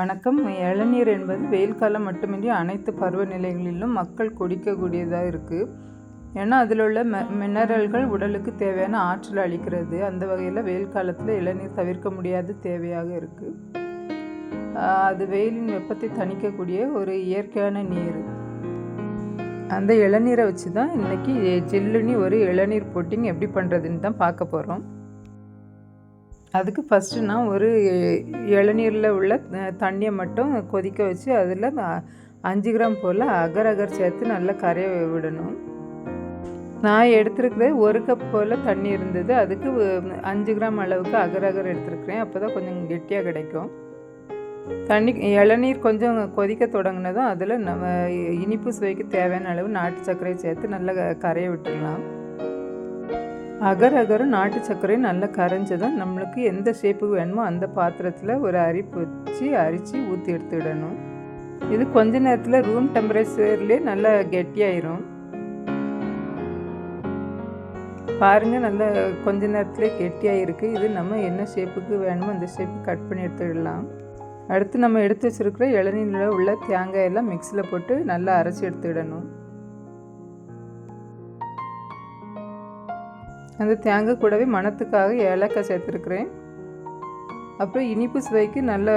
வணக்கம். இளநீர் என்பது வெயில் காலம் மட்டுமின்றி அனைத்து பருவநிலைகளிலும் மக்கள் குடிக்கக்கூடியதாக இருக்குது ஏன்னா அதில் உள்ள மெ மினரல்கள் உடலுக்கு தேவையான ஆற்றல் அளிக்கிறது. அந்த வகையில் வெயில் காலத்தில் இளநீர் தவிர்க்க முடியாத தேவையாக இருக்குது அது வெயிலின் வெப்பத்தை தணிக்கக்கூடிய ஒரு இயற்கையான நீர். அந்த இளநீரை வச்சு தான் இன்றைக்கி ஜில்லுனி ஒரு இளநீர் போட்டிங் எப்படி பண்ணுறதுன்னு தான் பார்க்க போகிறோம் அதுக்கு ஃபஸ்ட்டு நான் ஒரு இளநீரில் உள்ள தண்ணியை மட்டும் கொதிக்க வச்சு அதில் அஞ்சு கிராம் போல் அகர் அகர் சேர்த்து நல்லா கரைய விடணும். நான் எடுத்துருக்கிறது ஒரு கப் போல் தண்ணி இருந்தது. அதுக்கு அஞ்சு கிராம் அளவுக்கு அகர் அகர் எடுத்துருக்கிறேன். அப்போ தான் கொஞ்சம் கெட்டியாக கிடைக்கும். தண்ணி இளநீர் கொஞ்சம் கொதிக்க தொடங்கினதும் அதில் நம்ம இனிப்பு சுவைக்கு தேவையான அளவு நாட்டு சர்க்கரையை சேர்த்து நல்லா கரைய விட்டுடலாம். அகர் அகர் நாட்டு சர்க்கரை நல்லா கரைஞ்சதும் நம்மளுக்கு எந்த ஷேப்புக்கு வேணுமோ அந்த பாத்திரத்தில் ஒரு அரிப்பு வச்சு அரித்து ஊற்றி எடுத்துடணும். இது கொஞ்ச நேரத்தில் ரூம் டெம்பரேச்சர்லேயே நல்லா கெட்டியாயிரும். பாருங்கள் நல்லா கொஞ்ச நேரத்துலேயே கெட்டியாக இருக்குது இது நம்ம என்ன ஷேப்புக்கு வேணுமோ அந்த ஷேப்பு கட் பண்ணி எடுத்துடலாம். அடுத்து நம்ம எடுத்து வச்சுருக்கிற இளநீரில் உள்ள தேங்காயெல்லாம் மிக்சியில் போட்டு நல்லா அரைச்சி எடுத்துடணும். அந்த தேங்காய் கூடவே மணத்துக்காக ஏலக்காய் சேர்த்துருக்குறேன். அப்புறம் இனிப்பு சுவைக்கு நல்ல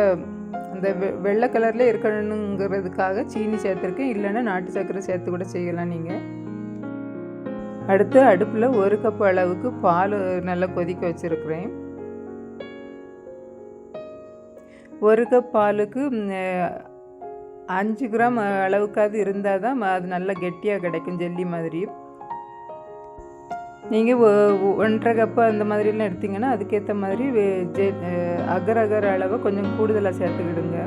அந்த வெ வெள்ளை கலரில் இருக்கணுங்கிறதுக்காக சீனி சேர்த்துருக்கேன். இல்லைன்னா நாட்டு சர்க்கரை சேர்த்து கூட செய்யலாம் நீங்கள் அடுத்து அடுப்பில் ஒரு கப் அளவுக்கு பால் நல்லா கொதிக்க வச்சுருக்குறேன். ஒரு கப் பாலுக்கு அஞ்சு கிராம் அளவுக்காவது இருந்தால் தான் அது நல்லா கெட்டியாக கிடைக்கும் ஜெல்லி மாதிரி. நீங்கள் ஒன்றரை கப்பு அந்த மாதிரிலாம் எடுத்திங்கன்னா அதுக்கேற்ற மாதிரி ஜெ அகர் அகர் அளவை கொஞ்சம் கூடுதலாக சேர்த்துக்கிடுங்க.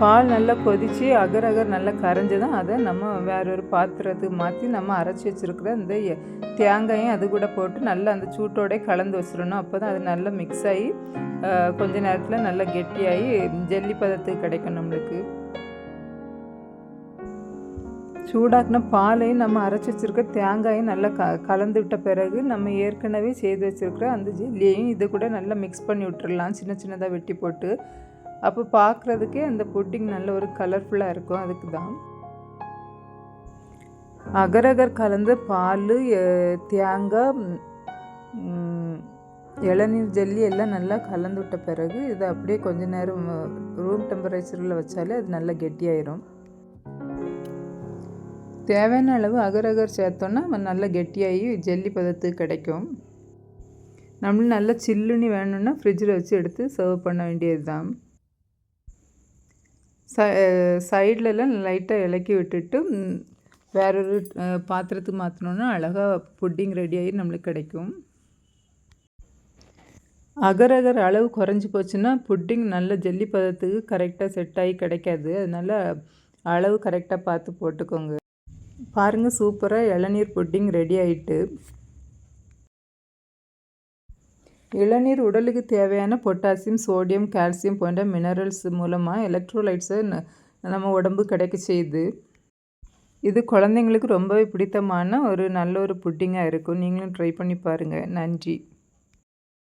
பால் நல்லா கொதித்து அகர் அகர் நல்லா கரைஞ்சதும் அதை நம்ம வேற ஒரு பாத்திரத்துக்கு மாற்றி நம்ம அரைச்சி வச்சுருக்கிற இந்த தேங்காயும் அது கூட போட்டு நல்லா அந்த சூட்டோட கலந்து வச்சிடணும். அப்போ தான் அது நல்லா மிக்ஸ் ஆகி கொஞ்ச நேரத்தில் நல்லா கெட்டியாகி ஜெல்லி பதத்துக்கு கிடைக்கும் நம்மளுக்கு. சூடாக்கின பாலையும் நம்ம அரைச்சி வச்சுருக்க தேங்காயும் நல்லா க கலந்து விட்ட பிறகு நம்ம ஏற்கனவே செய்து வச்சுருக்கிற அந்த ஜெல்லியையும் இது கூட நல்லா மிக்ஸ் பண்ணி விட்டுறலாம். சின்ன சின்னதாக வெட்டி போட்டு. அப்போ பார்க்குறதுக்கே அந்த புட்டிங் நல்ல ஒரு கலர்ஃபுல்லாக இருக்கும். அதுக்கு தான். அகரகர் கலந்த பால் தேங்காய் இளநீர் ஜல்லி எல்லாம் நல்லா கலந்து விட்ட பிறகு இதை அப்படியே கொஞ்ச நேரம் ரூம் டெம்பரேச்சரில் வச்சாலே அது நல்லா கெட்டியாயிரும். தேவையான அளவு அகரகர் சேர்த்தோன்னா நல்லா கெட்டியாகி ஜெல்லி பதத்துக்கு கிடைக்கும். நம்மளும் நல்லா சில்லுன்னு வேணும்னா ஃப்ரிட்ஜில் வச்சு எடுத்து சர்வ் பண்ண வேண்டியது தான் ச சைட்லலாம் லைட்டாக இலக்கி விட்டுட்டு வேறொரு பாத்திரத்துக்கு மாற்றினோன்னா அழகாக புட்டிங் ரெடியாகி நம்மளுக்கு கிடைக்கும். அகரகர் அளவு குறைஞ்சி போச்சுன்னா புட்டிங் நல்ல ஜெல்லி பதத்துக்கு கரெக்டாக செட் ஆகி கிடைக்காது. அதனால் அளவு கரெக்டாக பார்த்து போட்டுக்கோங்க. பாருங்கள் சூப்பராக இளநீர் புட்டிங் ரெடி ஆகிட்டு இளநீர் உடலுக்கு தேவையான பொட்டாசியம் சோடியம் கால்சியம் போன்ற மினரல்ஸ் மூலமாக எலக்ட்ரோலைட்ஸை நம்ம உடம்பு கிடைக்க செய்யுது. இது குழந்தைங்களுக்கு ரொம்பவே பிடித்தமான ஒரு நல்ல ஒரு புட்டிங்காக இருக்கும். நீங்களும் ட்ரை பண்ணி பாருங்கள் நன்றி.